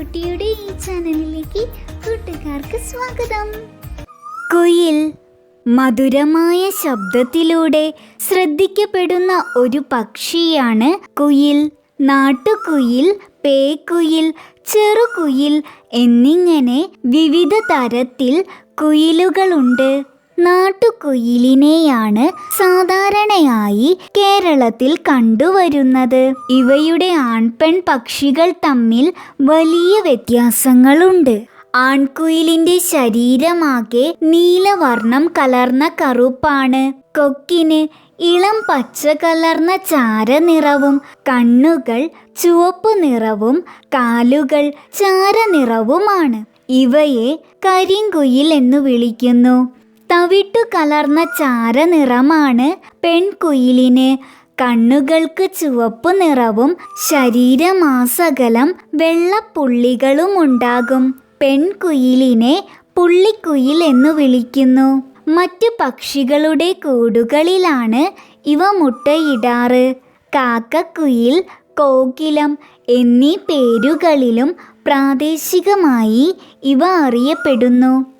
ആനക്കുട്ടിയുടെ ഈ ചാനലിലേക്ക് കൂട്ടുകാർക്ക് സ്വാഗതം. കുയിൽ മധുരമായ ശബ്ദത്തിലൂടെ ശ്രദ്ധിക്കപ്പെടുന്ന ഒരു പക്ഷിയാണ് കുയിൽ. നാട്ടുകുയിൽ പേക്കുയിൽ ചെറുകുയിൽ എന്നിങ്ങനെ വിവിധ തരത്തിൽ കുയിലുകളുണ്ട്. നാട്ടുകുയിലിനെയാണ് സാധാരണയായി കേരളത്തിൽ കണ്ടുവരുന്നത്. ഇവയുടെ ആൺപെൺ പക്ഷികൾ തമ്മിൽ വലിയ വ്യത്യാസങ്ങളുണ്ട്. ആൺകുയിലിന്റെ ശരീരമാകെ നീലവർണം കലർന്ന കറുപ്പാണ്. കൊക്കിന് ഇളം പച്ച കലർന്ന ചാരനിറവും കണ്ണുകൾ ചുവപ്പ് നിറവും കാലുകൾ ചാരനിറവുമാണ് ഇവയെ കരിങ്കുയിൽ എന്ന് വിളിക്കുന്നു. തവിട്ടു കലർന്ന ചാരനിറമാണ് പെൺകുയിലിന്. കണ്ണുകൾക്ക് ചുവപ്പ് നിറവും ശരീരമാസകലം വെള്ളപ്പുള്ളികളും ഉണ്ടാകും പെൺകുയിലിനെ പുള്ളിക്കുയിൽ എന്ന് വിളിക്കുന്നു. മറ്റു പക്ഷികളുടെ കൂടുകളിലാണ് ഇവ മുട്ടയിടാറ്. കാക്കക്കുയിൽ കോകിലം എന്നീ പേരുകളിലും പ്രാദേശികമായി ഇവ അറിയപ്പെടുന്നു.